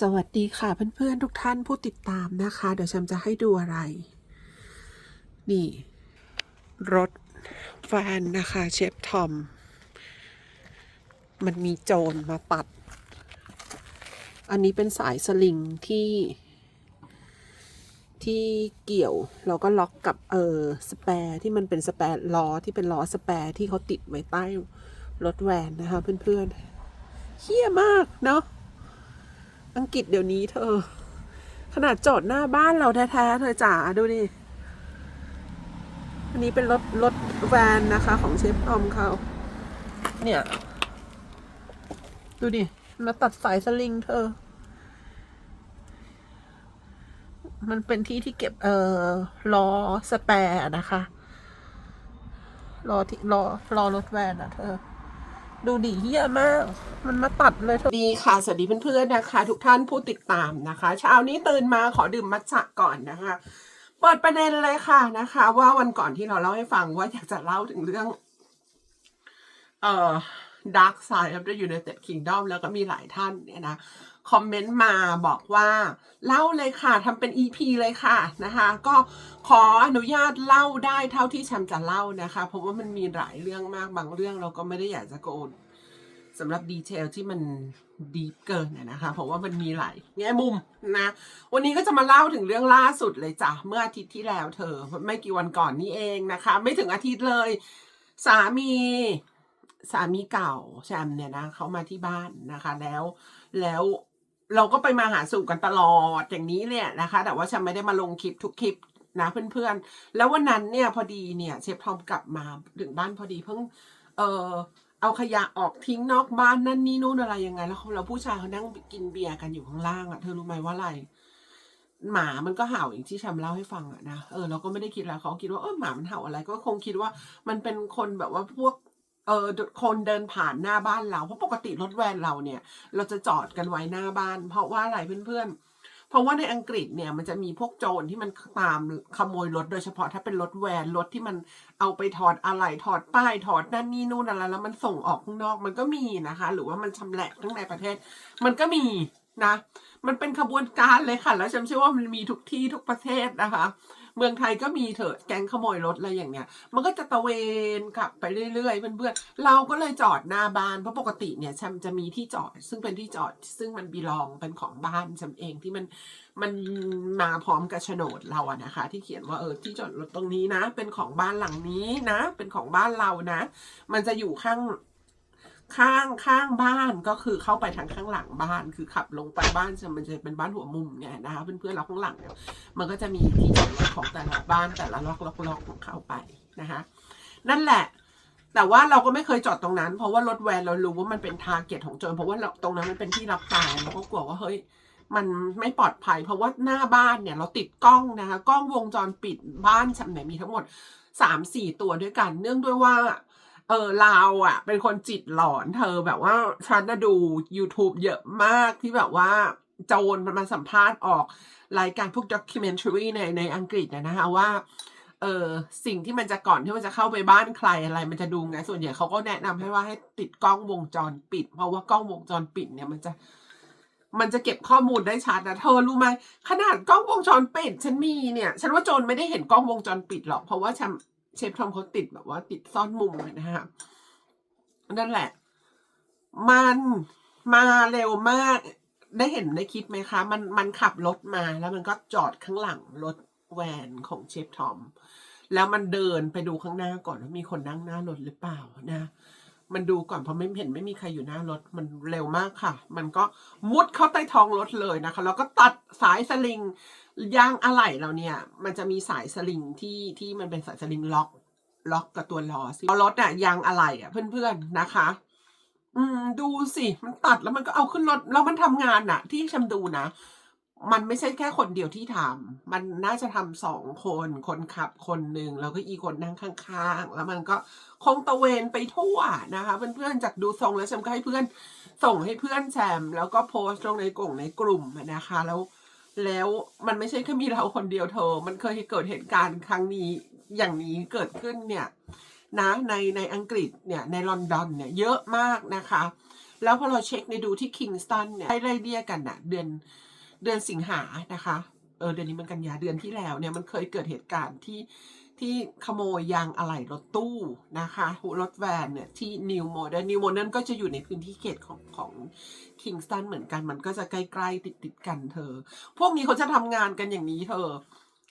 สวัสดีค่ะเพื่อนๆทุกท่านผู้ติดตามนะคะ เดี๋ยวฉันจะให้ดูอะไร นี่ รถแฟนนะคะ เชฟทอม มันมีโจรมาตัด อันนี้เป็นสายสลิงที่ที่เกี่ยวแล้วก็ล็อกกับเออสแปร์ที่มันเป็นสแปร์ล้อที่เป็นล้อสแปร์ที่เขาติดไว้ใต้ รถแวนนะคะเพื่อนๆเฮี้ยมากเนาะอังกฤษเดี๋ยวนี้เธอ ขนาดจอดหน้าบ้านเราแท้ๆเธอจ๋าดูดิอันนี้เป็นรถรถแวนนะคะ ของเชฟทอมเขาเนี่ย ดูดิมาตัดสายสลิงเธอ มันเป็นที่ที่เก็บเอ่อล้อสแปร์นะคะล้อที่ล้อล้อรถแวนอะเธอ ดูดีเฮี้ยมาก มันมาตัดเลยดีค่ะ สวัสดีเพื่อนๆนะคะ ทุกท่านผู้ติดตามนะคะเช้านี้ตื่นมาขอดื่มมัทฉะก่อนนะคะ เปิดประเด็นเลยค่ะนะคะ ว่าวันก่อนที่เราเล่าให้ฟังว่าอยากจะเล่าถึงเรื่อง เอ่อ Dark Side of the United Kingdom แล้วก็มีหลายท่านเนี่ยนะคอมเมนต์มาบอกว่า เล่าเลยค่ะทำเป็น EP เลยค่ะนะคะ ก็ขออนุญาตเล่าได้เท่าที่ฉันจะเล่านะคะ เพราะว่ามันมีหลายเรื่องมากบางเรื่องเราก็ไม่ได้อยากจะโกนสำหรับดีเทลที่มันดีเกินนะนะคะ เพราะว่ามันมีหลายแง่มุมนะ วันนี้ก็จะมาเล่าถึงเรื่องล่าสุดเลยจ้ะเมื่ออาทิตย์ที่แล้วเธอ ไม่กี่วันก่อนนี่เองนะคะ ไม่ถึงอาทิตย์เลย สามี สามีเก่าแชมเนี่ยนะเขามาที่บ้านนะคะ แล้วแล้วเราก็ไปมาหาสู่กันตลอดอย่างนี้เนี่ยนะคะ แต่ว่าฉันไม่ได้มาลงคลิปทุกคลิปนะเพื่อนๆ แล้ววันนั้นเนี่ยพอดีเนี่ยเชฟทอมกลับมาถึงบ้านพอดีเพิ่งเออเอาขยะออกทิ้งนอกบ้านนั่นนี่นู่นอะไรยังไง แล้วเขาแล้วผู้ชายเขานั่งกินเบียร์กันอยู่ข้างล่างอะ่ะเธอรู้ไหมว่าอะไรหมามันก็เห่าอย่างที่ฉันเล่าให้ฟังอะนะ เออเราก็ไม่ได้คิดแล้วเขาคิดว่าเออหมามันเห่าอะไร ก็คงคิดว่ามันเป็นคนแบบว่าพวก เออคนเดินผ่านหน้าบ้านเรา เพราะปกติรถแวนเราเนี่ย เราจะจอดกันไว้หน้าบ้าน เพราะว่าอะไรเพื่อนๆ เพราะว่าในอังกฤษเนี่ยมันจะมีพวกโจรที่มันตามขโมยรถโดยเฉพาะถ้าเป็นรถแวนรถที่มันเอาไปถอดอะไหล่ถอดป้ายถอดนั่นนี่นู่นอะไรแล้วมันส่งออกข้างนอกมันก็มีนะคะ หรือว่ามันชำแหละทั้งในประเทศ มันก็มีนะ มันเป็นขบวนการเลยค่ะ แล้วฉันเชื่อว่ามันมีทุกที่ทุกประเทศนะคะ เมืองไทยก็มีเถอะแก๊งขโมยรถอะไรอย่างเงี้ย มันก็จะตะเวนขับไปเรื่อยๆเพื่อนๆเราก็เลยจอดหน้าบ้านเพราะปกติเนี่ยฉันจะมีที่จอด ซึ่งเป็นที่จอดซึ่งมันบีลองเป็นของบ้านฉันเองที่มันมันมาพร้อมกับโฉนดเราอะนะคะ ที่เขียนว่าเออที่จอดรถตรงนี้นะ เป็นของบ้านหลังนี้นะ เป็นของบ้านเรานะ มันจะอยู่ข้าง ข้างข้างบ้านก็คือเข้าไปทางข้างหลังบ้าน คือขับลงไปบ้านจะมันจะเป็นบ้านหัวมุมไงนะคะเพื่อนๆเราข้างหลังเนี่ยมันก็จะมีที่จอดรถของแต่ละบ้านแต่ละล็อกล็อกล็อกของเข้าไปนะคะนั่นแหละแต่ว่าเราก็ไม่เคยจอดตรงนั้น เพราะว่ารถแวนเรารู้ว่ามันเป็นทาร์เก็ตของโจรเพราะว่าเราตรงนั้นมันเป็นที่รับตายเราก็กลัวว่าเฮ้ยมันไม่ปลอดภัย เพราะว่าหน้าบ้านเนี่ยเราติดกล้องนะคะกล้องวงจรปิดบ้านฉันเนี่ยมีทั้งหมดสามสี่ตัวด้วยกัน เนื่องด้วยว่า เออเราอะเป็นคนจิตหลอนเธอแบบว่าฉันน่ะดู YouTube เยอะมากที่แบบว่าโจรมันมาสัมภาษณ์ออกรายการพวกด็อกิเมนทรีในในอังกฤษนะนะคะว่าเออสิ่งที่มันจะก่อนที่มันจะเข้าไปบ้านใครอะไร มันจะดูไงส่วนใหญ่เขาก็แนะนำให้ว่าให้ติดกล้องวงจรปิด เพราะว่ากล้องวงจรปิดเนี่ยมันจะ มันจะเก็บข้อมูลได้ชัดนะเธอรู้ไหมขนาดกล้องวงจรปิด ฉันมีเนี่ย ฉันว่าโจรไม่ได้เห็นกล้องวงจรปิดหรอก เพราะว่าฉัน เชฟทอมเขาติดแบบว่า ติดซ่อนมุมเลยนะฮะนั่นแหละ มันมาเร็วมาก ได้เห็นในคลิปไหมคะ มันมันขับรถมาแล้วมันก็จอดข้างหลังรถแวนของเชฟทอม แล้วมันเดินไปดูข้างหน้าก่อนว่ามีคนนั่งหน้ารถหรือเปล่านะ มันดูก่อนเพราะไม่เห็นไม่มีใครอยู่หน้ารถ มันเร็วมากค่ะ มันก็มุดเข้าใต้ท้องรถเลยนะคะ แล้วก็ตัดสายสลิง ยางอะไหล่เราเนี่ย มันจะมีสายสลิงที่ที่มันเป็นสายสลิงล็อก ล็อกกับตัวล้อสิรถอะยางอะไหล่อะเพื่อนๆนะคะ อืม ดูสิมันตัดแล้วมันก็เอาขึ้นรถแล้วมันทำงานอะที่ฉันดูนะมันไม่ใช่แค่คนเดียวที่ทำ มันน่าจะทำสองคน คนขับคนหนึ่งแล้วก็อีกคนนั่งข้างๆ แล้วมันก็คงตะเวนไปทั่วนะคะเพื่อนๆจากดูทรงแล้วฉันก็ให้เพื่อนส่งให้เพื่อนแชมแล้วก็โพสต์ลงในกลุ่มในกลุ่มนะคะ แล้ว แล้วมันไม่ใช่แค่มีเราคนเดียวเธอ มันเคยเกิดเหตุการณ์ครั้งนี้อย่างนี้เกิดขึ้นเนี่ยนะในในอังกฤษเนี่ยในลอนดอนเนี่ยเยอะมากนะคะ แล้วพอเราเช็คในดูที่คิงสตันเนี่ยไล่เดียกันน่ะเดือนเดือนสิงหานะคะเออเดือนนี้มันกันยาเดือนที่แล้วเนี่ยมันเคยเกิดเหตุการณ์ที่ ที่ขโมยยางอะไหล่รถตู้นะคะรถแวนเนี่ยที่นิวโมเดิร์นนิวโมเดิร์นก็จะอยู่ในพื้นที่เขตของของคิงสตันเหมือนกันมันก็จะใกล้ๆติดติดๆกันเธอ พวกนี้เขาจะทำงานกันอย่างนี้เธอ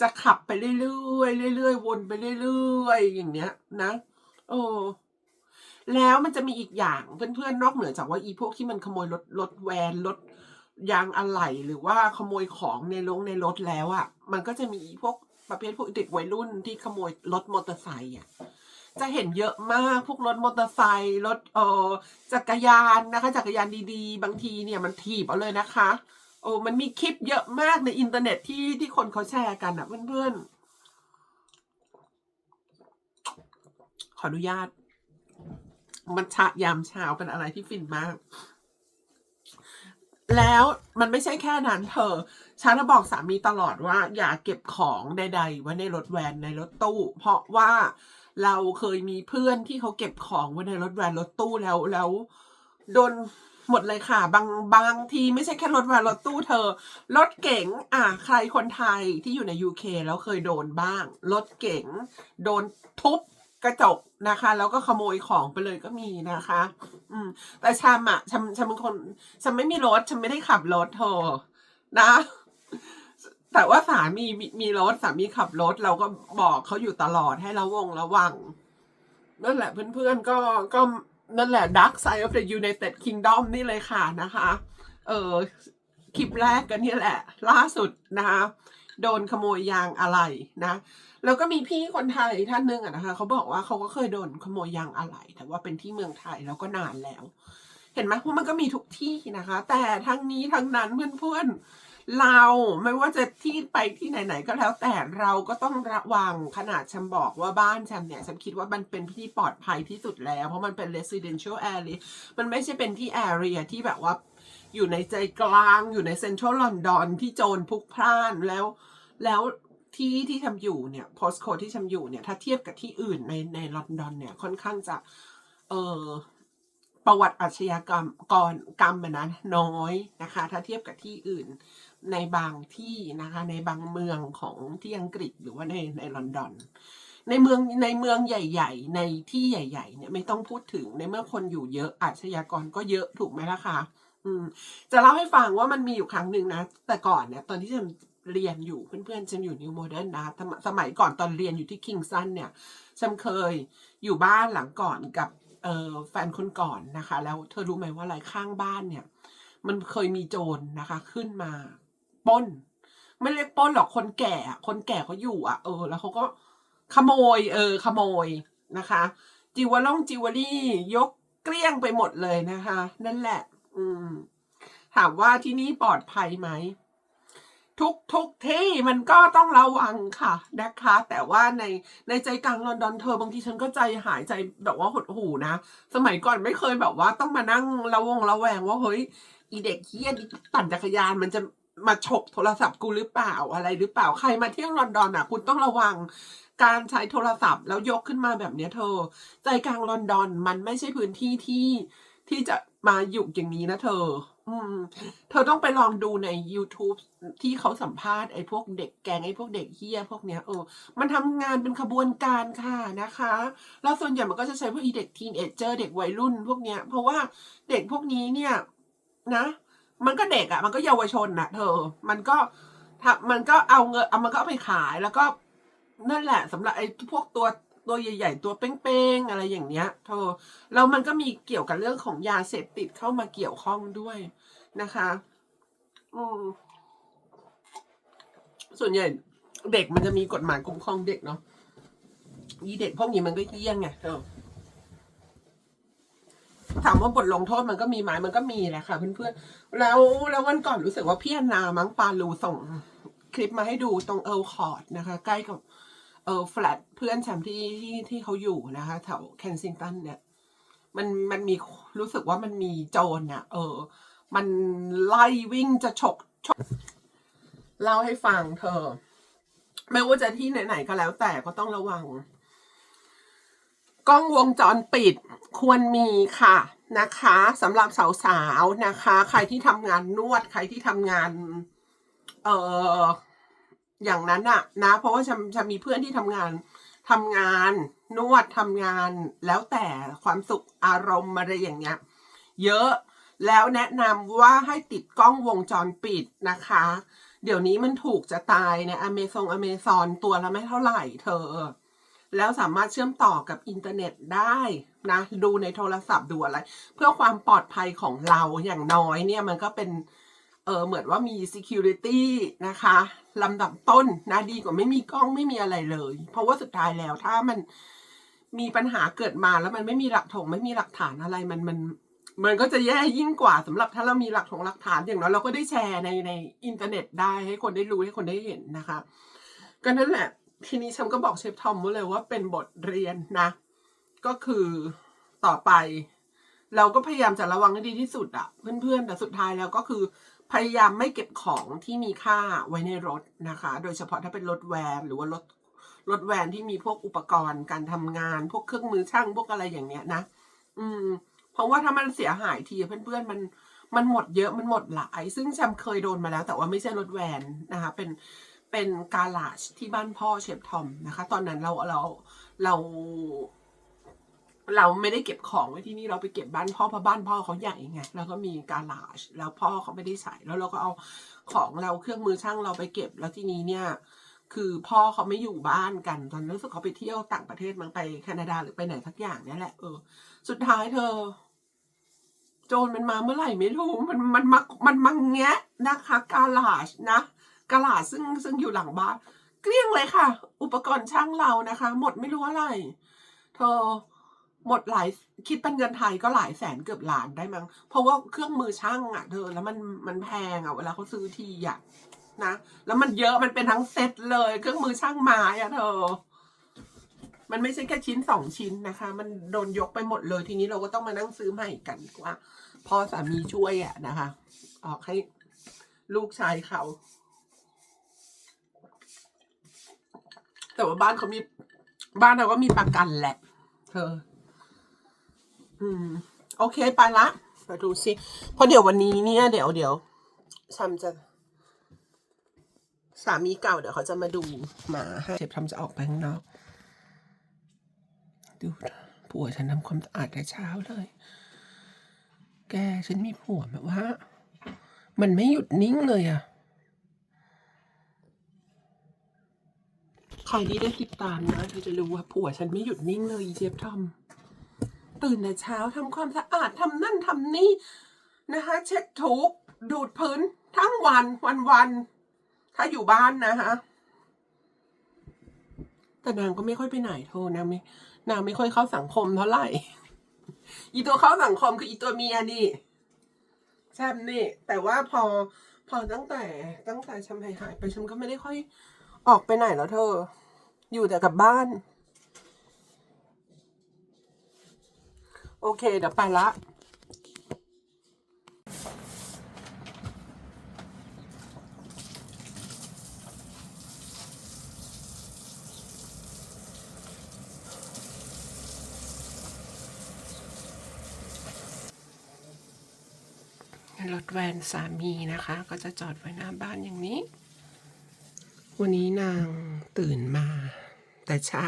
จะขับไปเรื่อยๆเรื่อยๆวนไปเรื่อยๆอย่างเนี้ยนะโอ้แล้วมันจะมีอีกอย่างเพื่อนๆนอกเหนือจากว่าอีพวกที่มันขโมยรถรถแวนรถยางอะไหล่หรือว่าขโมยของในลงในรถแล้วอะ่ะ มันก็จะมีอีพวก ประเภทพวกเด็กวัยรุ่นที่ขโมยรถมอเตอร์ไซค์อะจะเห็นเยอะมากพวกรถมอเตอร์ไซค์รถเออจักรยานนะคะจักรยานดีๆ บางทีเนี่ยมันถีบเอาเลยนะคะโอ้มันมีคลิปเยอะมากในอินเทอร์เน็ตที่ที่คนเขาแชร์กันอะเพื่อนๆ ขออนุญาต มันชะยามเช้าเป็นอะไรที่ฟินมาก แล้วมันไม่ใช่แค่นั้นเธอ ฉันบอกสามีตลอดว่า อย่าเก็บของใดๆไว้ในรถแวนในรถตู้ เพราะว่าเราเคยมีเพื่อนที่เขาเก็บของไว้ในรถแวนรถตู้แล้วแล้วโดนหมดเลยค่ะ บางบางทีไม่ใช่แค่รถแวนรถตู้เธอ รถเก๋งอะใครคนไทยที่อยู่ใน UK แล้วเคยโดนบ้าง รถเก๋งโดนทุบกระจกนะคะ แล้วก็ขโมยของไปเลยก็มีนะคะ อืม แต่ชามอะฉันฉันเป็นคนฉันไม่มีรถฉันไม่ได้ขับรถเธอนะ แต่ว่าสามีมีมีรถสามีขับรถ เราก็บอกเขาอยู่ตลอดให้ระวงระวัง นั่นแหละเพื่อนๆก็ก็นั่นแหละ Dark Side of the United Kingdom นี่เลยค่ะนะคะ เออคลิปแรกกันนี่แหละ ล่าสุดนะคะโดนขโมยยางอะไหล่นะ แล้วก็มีพี่คนไทยท่านหนึ่งอะนะคะเขาบอกว่าเขาก็เคยโดนขโมยยางอะไหล่แต่ว่าเป็นที่เมืองไทยแล้วก็นานแล้ว เห็นไหมว่ามันก็มีทุกที่นะคะ แต่ทั้งนี้ทั้งนั้นเพื่อนๆ เราไม่ว่าจะที่ไปที่ไหนๆก็แล้วแต่เราก็ต้องระวังขนาดฉันบอกว่าบ้านฉันเนี่ยฉันคิดว่ามันเป็นที่ปลอดภัยที่สุดแล้ว เพราะมันเป็น residential area มันไม่ใช่เป็นที่ area ที่แบบว่า อยู่ในใจกลางอยู่ในเซ็นทรัลลอนดอนที่โจรพลุกพล่านแล้ว แล้วที่ที่ทำอยู่เนี่ย postcode ที่ทำอยู่เนี่ยถ้าเทียบกับที่อื่นในในลอนดอนเนี่ยค่อนข้างจะเออประวัติอาชญากรรมกรกรรมอะนะน้อยนะคะ ถ้าเทียบกับที่อื่น ในบางที่นะคะในบางเมืองของที่อังกฤษหรือว่าในในลอนดอน ในเมืองในเมืองใหญ่ ๆ ในที่ใหญ่ๆเนี่ยไม่ต้องพูดถึงในเมื่อคนอยู่เยอะอาชญากรก็เยอะถูกไหมล่ะคะอืมจะเล่าให้ฟังว่ามันมีอยู่ครั้งหนึ่งนะ แต่ก่อนเนี่ยตอนที่ฉันเรียนอยู่เพื่อนๆฉันอยู่นิวโมเดิร์นนะสมสมัยก่อนตอนเรียนอยู่ที่คิงซันเนี่ยฉันเคยอยู่บ้านหลังก่อนกับเแฟนคนก่อนนะคะ แล้วเธอรู้ไหมว่าอะไรข้างบ้านเนี่ย มันเคยมีโจรนะคะ ขึ้นมา ป้น ไม่เรียกป้นหรอกคนแก่อะคนแก่เขาอยู่อะ เออ แล้วเขาก็ขโมย เออ ขโมยนะคะจิวเวลงจิวเวลรี่ยกเกลี้ยงไปหมดเลยนะคะ นั่นแหละ อืม ถามว่าที่นี่ปลอดภัยไหมทุกทุกที่มันก็ต้องระวังค่ะนะคะ แต่ว่าในในใจกลางลอนดอนเธอบางทีฉันก็ใจหายใจแบบว่าหดหูนะ สมัยก่อนไม่เคยแบบว่าต้องมานั่งระวงระแวงว่าเฮ้ยอีเด็กเฮียนปั่นจักรยานมันจะ มาฉกโทรศัพท์กูหรือเปล่าอะไรหรือเปล่าใครมาเที่ยวลอนดอนอะ คุณต้องระวังการใช้โทรศัพท์แล้วยกขึ้นมาแบบเนี้ยเธอ ใจกลางลอนดอนมันไม่ใช่พื้นที่ที่ที่จะมาอยู่อย่างนี้นะเธอ อืม เธอต้องไปลองดูใน YouTube ที่เขาสัมภาษณ์ไอ้พวกเด็กแกงไอ้พวกเด็กเฮียพวกเนี้ยเออ มันทำงานเป็นขบวนการค่ะนะคะ แล้วส่วนใหญ่มันก็จะใช้พวกอีเด็กทีนเอเจอร์เด็กวัยรุ่นพวกเนี้ย เพราะว่าเด็กพวกนี้เนี่ย นะ มันก็เด็กอะ่ะ มันก็เยาวชนน่ะเธอ มันก็มันก็เอาเงินเอามันก็เอาไปขายแล้วก็นั่นแหละสำหรับไอ้พวกตัวตัวใหญ่ ๆ ตัวเป้งๆอะไรอย่างเนี้ย เธอแล้วมันก็มีเกี่ยวกับเรื่องของยาเสพติดเข้ามาเกี่ยวข้องด้วยนะคะ อืมส่วนใหญ่เด็กมันจะมีกฎหมายคุ้มครองเด็กเนาะยีเด็กพวกนี้มันก็เยี่ยงไงเธอ ถามว่าบทลงโทษมันก็มีไหมมันก็มีแหละค่ะเพื่อนๆแล้วแล้ววันก่อนรู้สึกว่าพี่อนนามั้งปาลูส่งคลิปมาให้ดูตรงเอลคอร์ดนะคะ ใกล้กับเออแฟลตเพื่อนฉันที่ที่ที่เขาอยู่นะคะแถวเคนซิงตันเนี่ย มันมันมีรู้สึกว่ามันมีโจรน่ะเออ มันไล่วิ่งจะฉกฉกเล่าให้ฟังเธอ ไม่ว่าจะที่ไหนๆก็แล้วแต่ก็ต้องระวัง กล้องวงจรปิดควรมีค่ะนะคะสำหรับสาวๆนะคะ ใครที่ทำงานนวด ใครที่ทำงาน เอ่ออย่างนั้นอะนะ เพราะว่าฉันฉันมีเพื่อนที่ทำงานทำงานนวดทำงานแล้วแต่ความสุขอารมณ์อะไรอย่างเงี้ย เยอะแล้วแนะนำว่าให้ติดกล้องวงจรปิดนะคะ เดี๋ยวนี้มันถูกจะตายในอเมซองอเมซอนตัวละไม่เท่าไหร่เธอ แล้วสามารถเชื่อมต่อกับอินเทอร์เน็ตได้นะดูในโทรศัพท์ดูอะไร เพื่อความปลอดภัยของเราอย่างน้อยเนี่ยมันก็เป็นเออเหมือนว่ามี security นะคะลำดับต้นนะดีกว่าไม่มีกล้องไม่มีอะไรเลย เพราะว่าสุดท้ายแล้วถ้ามันมีปัญหาเกิดมาแล้วมันไม่มีหลักถงไม่มีหลักฐานอะไรมันมันมันก็จะแย่ยิ่งกว่าสำหรับถ้าเรามีหลักถงหลักฐานอย่างน้อยเราก็ได้แชร์ในในอินเทอร์เน็ตได้ให้คนได้รู้ให้คนได้เห็นนะคะ ก็นั่นแหละ ทีนี้ฉันก็บอกเชฟทอมไว้เลยว่าเป็นบทเรียนนะ ก็คือต่อไป เราก็พยายามจะระวังให้ดีที่สุดอะเพื่อนๆแต่สุดท้ายแล้วก็คือ พยายามไม่เก็บของที่มีค่าไว้ในรถนะคะ โดยเฉพาะถ้าเป็นรถแวนหรือว่ารถรถแวนที่มีพวกอุปกรณ์การทำงาน พวกเครื่องมือช่างพวกอะไรอย่างเงี้ยนะ อืม เพราะว่าถ้ามันเสียหายทีเพื่อนๆมันมันหมดเยอะมันหมดหลาย ซึ่งแชมเคยโดนมาแล้ว แต่ว่าไม่ใช่รถแวนนะคะ เป็น เป็นกาลาชที่บ้านพ่อเชฟทอมนะคะ ตอนนั้นเราเราเรา เราไม่ได้เก็บของไว้ที่นี่เราไปเก็บบ้านพ่อเพราะบ้านพ่อเขาใหญ่ไงแล้วก็มีกาลาชแล้วพ่อเขาไม่ได้ใส่แล้วเราก็เอาของเราเครื่องมือช่างเราไปเก็บแล้วที่นี้เนี่ย คือพ่อเขาไม่อยู่บ้านกัน ตอนนั้นรู้สึกเขาไปเที่ยวต่างประเทศมั้งไปแคนาดาหรือไปไหนทักอย่างเนี่ยแหละเออสุดท้ายเธอโจรมันมาเมื่อไหร่ไม่รู้ มันมันมามันมาแงะนะคะกาลาชนะ กาลาชซึ่งซึ่งอยู่หลังบ้านเกลี้ยงเลยค่ะ อุปกรณ์ช่างเรานะคะ หมดไม่รู้อะไรเธอหมดหลายคิดเป็นเงินไทยก็หลายแสนเกือบล้านได้มั้งเพราะว่าเครื่องมือช่างอะเธอแล้วมันมันแพงอะเวลาเขาซื้อทีอะนะแล้วมันเยอะมันเป็นทั้งเซ็ตเลย เครื่องมือช่างไม้อะเธอมันไม่ใช่แค่ชิ้นสองชิ้นนะคะ มันโดนยกไปหมดเลยทีนี้เราก็ต้องมานั่งซื้อใหม่กันว่าพ่อสามีช่วยอะนะคะ ออกให้ลูกชายเขา แต่ว่าบ้านเขามี บ้านเราก็มีประกันแหละ เธอ อืม โอเค ไปละไปดูสิเพราะเดี๋ยววันนี้เนี่ย เดี๋ยวเดี๋ยวชัมจะสามีเก่าเดี๋ยวเขาจะมาดูหมาให้เชฟทำจะออกไปข้างนอก ดูผัวฉันทำความสะอาดแต่เช้าเลย แกฉันมีผัวแบบว่า มันไม่หยุดนิ่งเลยอะ ใครที่ได้ติดตามนะเธอจะรู้ว่าผัวฉันไม่หยุดนิ่งเลยอีเจฟทำตื่นแต่เช้าทำความสะอาดทำนั่นทำนี่นะคะ เช็ดถูดูดพื้นทั้งวันวันวันถ้าอยู่บ้านนะคะแต่นางก็ไม่ค่อยไปไหนโทษนางไม่นางไม่ค่อยเข้าสังคมเท่าไหร่ อีตัวเข้าสังคมคืออีตัวเมียนี่แชมนี่ แต่ว่าพอพอตั้งแต่ตั้งแต่แชมหายหายไปแชมก็ไม่ได้ค่อย ออกไปไหนแล้วเธอ อยู่แต่กับบ้าน โอเค เดี๋ยวไปละรถแวนสามีนะคะ ก็จะจอดไว้หน้าบ้านอย่างนี้ วันนี้นางตื่นมา แต่เช้า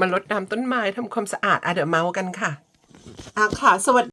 มันรดน้ำต้นไม้ทำความสะอาดอะเดี๋ยวเมากันค่ะอะค่ะ สวัสดี